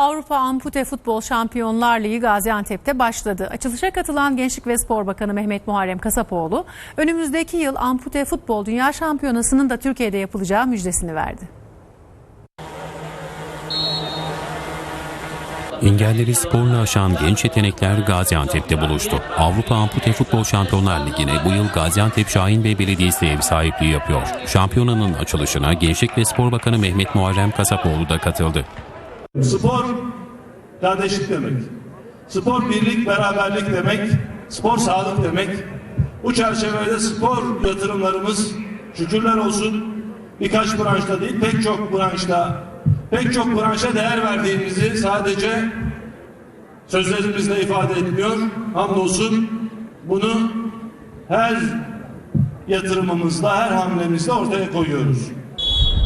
Avrupa Ampute Futbol Şampiyonlar Ligi Gaziantep'te başladı. Açılışa katılan Gençlik ve Spor Bakanı Mehmet Muharrem Kasapoğlu, önümüzdeki yıl Ampute Futbol Dünya Şampiyonası'nın da Türkiye'de yapılacağı müjdesini verdi. Engelleri sporla aşan genç yetenekler Gaziantep'te buluştu. Avrupa Ampute Futbol Şampiyonlar Ligi'ne bu yıl Gaziantep Şahin Bey Belediyesi ev sahipliği yapıyor. Şampiyonanın açılışına Gençlik ve Spor Bakanı Mehmet Muharrem Kasapoğlu da katıldı. Spor kardeşlik demek. Spor birlik, beraberlik demek. Spor sağlık demek. Bu çerçevede spor yatırımlarımız şükürler olsun birkaç branşta değil pek çok branşta pek çok branşa değer verdiğimizi sadece sözlerimizle ifade etmiyor. Hamdolsun bunu her yatırımımızla, her hamlemizle ortaya koyuyoruz.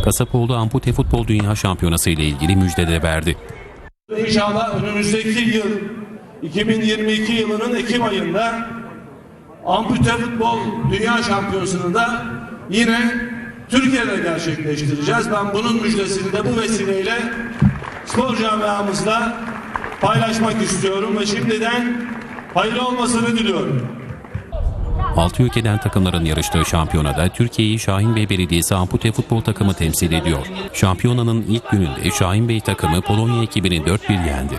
Kasapoğlu Ampute Futbol Dünya Şampiyonası ile ilgili müjde de verdi. İnşallah önümüzdeki yıl 2022 yılının Ekim ayında Ampute Futbol Dünya Şampiyonası'nı da yine Türkiye'de gerçekleştireceğiz. Ben bunun müjdesini de bu vesileyle spor camiamızla paylaşmak istiyorum ve şimdiden hayırlı olmasını diliyorum. Altı ülkeden takımların yarıştığı şampiyonada Türkiye'yi Şahin Bey Belediyesi Ampute Futbol takımı temsil ediyor. Şampiyonanın ilk gününde Şahin Bey takımı Polonya ekibini 4-1 yendi.